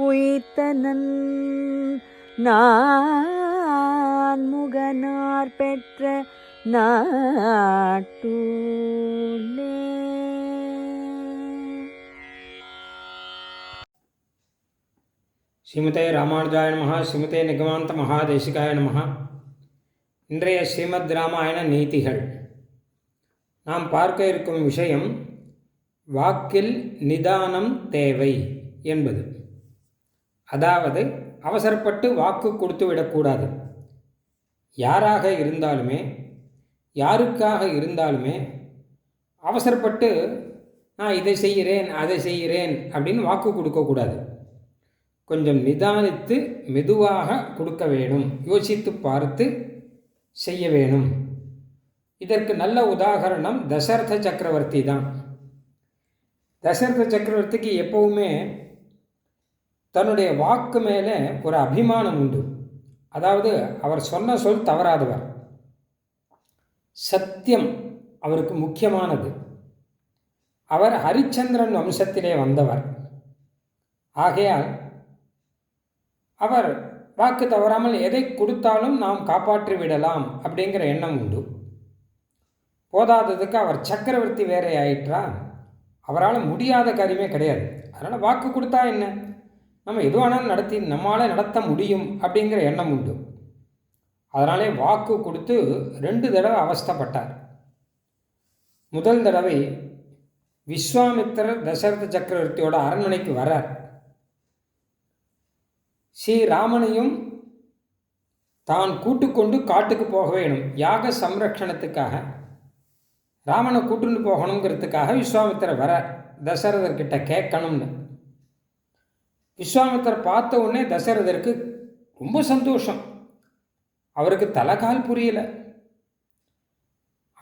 உயிர்த்தனன் நான் முகனார் பெற்ற நாட்டூலே ஸ்ரீமதே ராமானுஜாய நமஹ ஸ்ரீமதே நிகமாந்த மகாதேசிகாய நமஹ. இன்றைய ஸ்ரீமத் ராமாயண நீதிகள். நாம் பார்க்க இருக்கும் விஷயம் வாக்கில் நிதானம் தேவை என்பது. அதாவது அவசரப்பட்டு வாக்கு கொடுத்து விடக்கூடாது. யாராக இருந்தாலுமே யாருக்காக இருந்தாலுமே அவசரப்பட்டு நான் இதை செய்கிறேன் அதை செய்கிறேன் அப்படின்னு வாக்கு கொடுக்கக்கூடாது. கொஞ்சம் நிதானித்து மெதுவாக கொடுக்க வேணும். யோசித்து பார்த்து செய்ய வேணும். இதற்கு நல்ல உதாகரணம் தசரத சக்கரவர்த்தி தான். தசரத சக்கரவர்த்திக்கு எப்பவுமே தன்னுடைய வாக்கு மேலே ஒரு அபிமானம் உண்டு. அதாவது அவர் சொன்ன சொல் தவறாதவர். சத்தியம் அவருக்கு முக்கியமானது. அவர் ஹரிச்சந்திரன் வம்சத்திலே வந்தவர். ஆகையால் அவர் வாக்கு தவறாமல் எதை கொடுத்தாலும் நாம் காப்பாற்றி விடலாம் அப்படிங்கிற எண்ணம் உண்டு. போதாததுக்கு அவர் சக்கரவர்த்தி வேறே ஆயிற்றா அவரால் முடியாத காரியமே கிடையாது. அதனால் வாக்கு கொடுத்தா என்ன? நம்ம எது வேணாலும் நடத்தி நம்மளால் நடத்த முடியும் அப்படிங்கிற எண்ணம் உண்டு. அதனாலே வாக்கு கொடுத்து ரெண்டு தடவை அவஸ்தப்பட்டார். முதல் தடவை விஸ்வாமித்திரர் தசரத சக்கரவர்த்தியோட அரண்மனைக்கு வரார். ஸ்ரீராமனையும் தான் கூட்டுக்கொண்டு காட்டுக்கு போக வேணும். யாக சம்ரக்ஷணத்துக்காக. ராமனை கூட்டுன்னு போகணுங்கிறதுக்காக விஸ்வாமித்திரர் வர தசரதர்கிட்ட கேட்கணும்னு. விஸ்வாமித்தர் பார்த்த உடனே தசரதருக்கு ரொம்ப சந்தோஷம். அவருக்கு தலைகால் புரியல.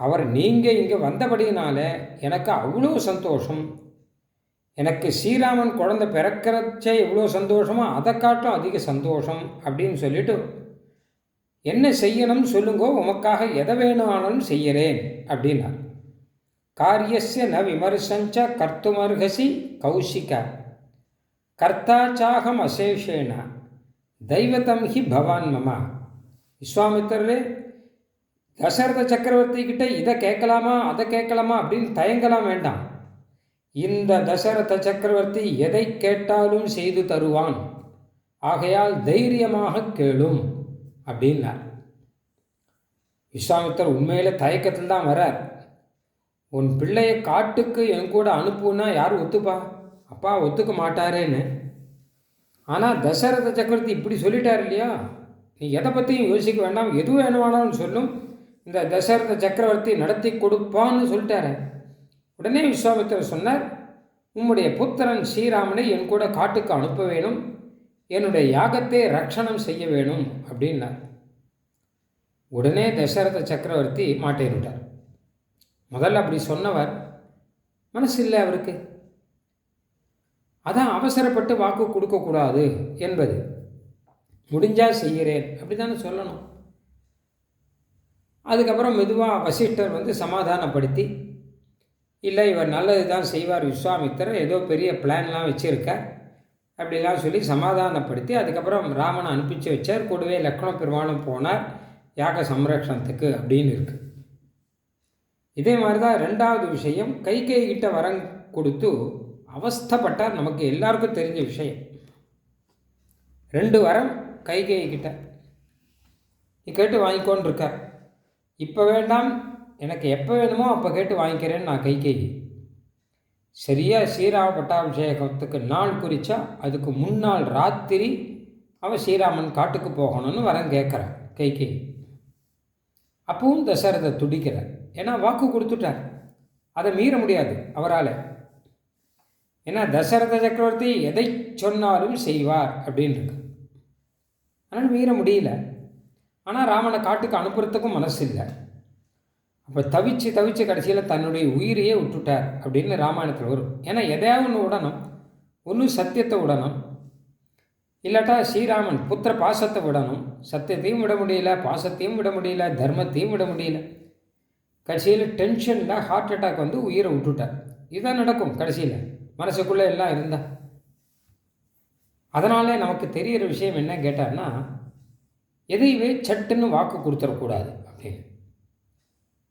அவர் நீங்கள் இங்கே வந்தபடியினால எனக்கு அவ்வளோ சந்தோஷம். எனக்கு ஸ்ரீராமன் குழந்தை பிறக்கிறச்சே எவ்வளோ சந்தோஷமோ அதை காட்டும் அதிக சந்தோஷம் அப்படின்னு சொல்லிட்டு என்ன செய்யணும்னு சொல்லுங்கோ உமக்காக எதை வேணுமானாலும் செய்கிறேன் அப்படின்னார். காரியஸ்ய ந விமர்சஞ்ச கர்த்துமர்ஹசி கௌசிக. கர்த்தாச்சாகம் அசேஷேன தெய்வதம் ஹி பவான் மமா. விஸ்வாமித்தரே தசரத சக்கரவர்த்தி கிட்ட இதை கேட்கலாமா அதை கேட்கலாமா அப்படின்னு தயங்கலாம் வேண்டாம். இந்த தசரத சக்கரவர்த்தி எதை கேட்டாலும் செய்து தருவான். ஆகையால் தைரியமாக கேளும் அப்படின்னார். விஸ்வாமித்தர் உண்மையில தயக்கத்தில் தான் வரார். உன் பிள்ளையை காட்டுக்கு என் கூட அனுப்புனா யார் ஒத்துப்பா? அப்பா ஒத்துக்க மாட்டாரேன்னு. ஆனால் தசரத சக்கரவர்த்தி இப்படி சொல்லிட்டார் இல்லையா? நீ எதை பற்றியும் யோசிக்க வேண்டாம். எது வேணுமானாலும் சொல்லும். இந்த தசரத சக்கரவர்த்தி நடத்தி கொடுப்பான்னு சொல்லிட்டாரு. உடனே விஸ்வாமித்திரர் சொன்னார் உம்முடைய புத்திரன் ஸ்ரீராமனை என் கூட காட்டுக்கு அனுப்ப வேணும். என்னுடைய யாகத்தை ரட்சணம் செய்ய வேணும் அப்படின்னார். உடனே தசரத சக்கரவர்த்தி மாட்டேறிட்டார் முதல்ல அப்படி சொன்னவர் மனசு இல்லை அவருக்கு. அதான் அவசரப்பட்டு வாக்கு கொடுக்கக்கூடாது என்பது. முடிஞ்சால் செய்கிறேன். அப்படி தானே சொல்லணும். அதுக்கப்புறம் மெதுவாக வசிஷ்டர் வந்து சமாதானப்படுத்தி இல்லை இவர் நல்லது தான் செய்வார் விஸ்வாமித்திரர். ஏதோ பெரிய பிளான்லாம் வச்சுருக்க அப்படிலாம் சொல்லி சமாதானப்படுத்தி அதுக்கப்புறம் ராமனை அனுப்பிச்சு வச்சார். கூடவே லக்ஷ்மண பெருமாளும் போனார். யாக சம்ரக்ஷணத்துக்கு அப்படின்னு இருக்குது இதே மாதிரி தான் ரெண்டாவது விஷயம். கை கை கிட்ட வரம் கொடுத்து அவஸ்தப்பட்டார் நமக்கு எல்லாருக்கும் தெரிஞ்ச விஷயம். ரெண்டு வரம் கைகை கிட்ட. நீ கேட்டு வாங்கிக்கோன்னு இருக்கார் இப்போ வேண்டாம் எனக்கு எப்போ வேணுமோ அப்போ கேட்டு வாங்கிக்கிறேன்னு நான் கைகை சரியாக ஸ்ரீராம பட்டாபிஷேகத்துக்கு நாள் குறித்தா அதுக்கு முன்னாள் ராத்திரி அவன் ஸ்ரீராமன் காட்டுக்கு போகணும்னு வரம் கேட்குறான் கைகை அப்பவும் தசரதை துடிக்கிறார். ஏன்னா வாக்கு கொடுத்துட்டார். அதை மீற முடியாது அவரால். ஏன்னா தசரத சக்கரவர்த்தி எதை சொன்னாலும் செய்வார் அப்படின்னு இருக்கு ஆனால் மீற முடியல. ஆனால் ராமனை காட்டுக்கு அனுப்புறதுக்கும் மனசு இல்லை. அப்போ தவிச்சு தவிச்சு கடைசியில் தன்னுடைய உயிரையே விட்டுட்டார் அப்படின்னு ராமாயணத்தில் வரும். ஏன்னா எதையாவது ஒன்று விடணும் ஒன்று சத்தியத்தை விடணும் இல்லாட்டா ஸ்ரீராமன் புத்திர பாசத்தை விடணும். சத்தியத்தையும் விட முடியல பாசத்தையும் விட முடியல தர்மத்தையும் விட முடியல. கடைசியில் டென்ஷனில் ஹார்ட் அட்டாக் வந்து உயிரை விட்டுட்டார். இதுதான் நடக்கும் கடைசியில். மனசுக்குள்ளே எல்லாம் இருந்தா. அதனாலே நமக்கு தெரிகிற விஷயம் என்ன கேட்டார்னா எதையுமே சட்டுன்னு வாக்கு கொடுத்துடக்கூடாது அப்படின்னு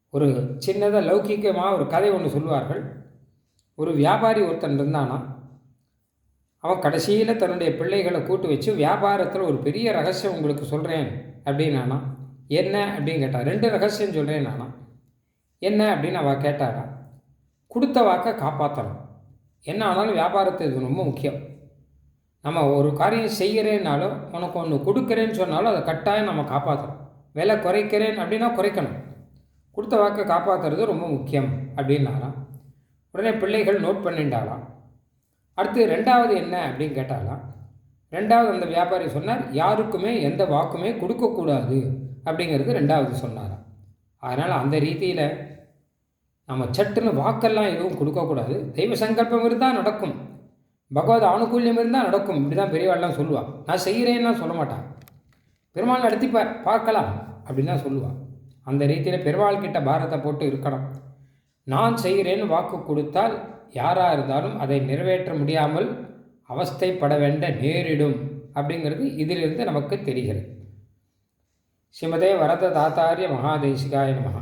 ஒரு சின்னதாக லௌகிக்கமாக ஒரு கதை ஒன்று சொல்லுவார்கள். ஒரு வியாபாரி ஒருத்தன் இருந்தானா அவன் கடைசியில் தன்னுடைய பிள்ளைகளை கூட்டு வச்சு வியாபாரத்தில் ஒரு பெரிய ரகசியம் உங்களுக்கு சொல்கிறேன் அப்படின்னானா என்ன? அப்படின்னு கேட்டான் ரெண்டு ரகசியம் சொல்கிறேன் நானா என்ன? அப்படின்னு அவள் கேட்டாடா கொடுத்த வாக்கை காப்பாற்றணும் என்ன ஆனாலும் வியாபாரத்தை இது ரொம்ப முக்கியம். நம்ம ஒரு காரியம் செய்கிறேன்னாலும் உனக்கு ஒன்று கொடுக்குறேன்னு சொன்னாலும் அதை கட்டாயம் நம்ம காப்பாற்றணும் விலை குறைக்கிறேன் அப்படின்னா குறைக்கணும். கொடுத்த வாக்கை காப்பாற்றுறது ரொம்ப முக்கியம் அப்படின்னாராம். உடனே பிள்ளைகள் நோட் பண்ணிட்டாலாம் அடுத்து ரெண்டாவது என்ன அப்படின்னு கேட்டாலாம் ரெண்டாவது அந்த வியாபாரி சொன்னார் யாருக்குமே எந்த வாக்குமே கொடுக்கக்கூடாது. அப்படிங்கிறது ரெண்டாவது சொன்னாராம். அதனால் அந்த ரீதியில் நம்ம சட்டுன்னு வாக்கெல்லாம் எதுவும் கொடுக்கக்கூடாது தெய்வ சங்கல்பம் இருந்தால் நடக்கும். பகவத் ஆணுகூல்யம் இருந்தால் நடக்கும். இப்படி தான் பெரியவாள்லாம் சொல்லுவாள் நான் செய்கிறேன்னா சொல்ல மாட்டான். பெருமாள் நடத்திப்பார் பார்க்கலாம் அப்படின்னு தான் சொல்லுவாள் அந்த ரீதியில் பெருமாள் கிட்ட பாரத்தை போட்டு இருக்கணும். நான் செய்கிறேன்னு வாக்கு கொடுத்தால் யாராக இருந்தாலும் அதை நிறைவேற்ற முடியாமல் அவஸ்தைப்பட வேண்ட நேரிடும் அப்படிங்கிறது இதிலிருந்து நமக்கு தெரிகிறது. ஸ்ரீமதே வரத தாத்தாரிய மகாதேசிகாய மகா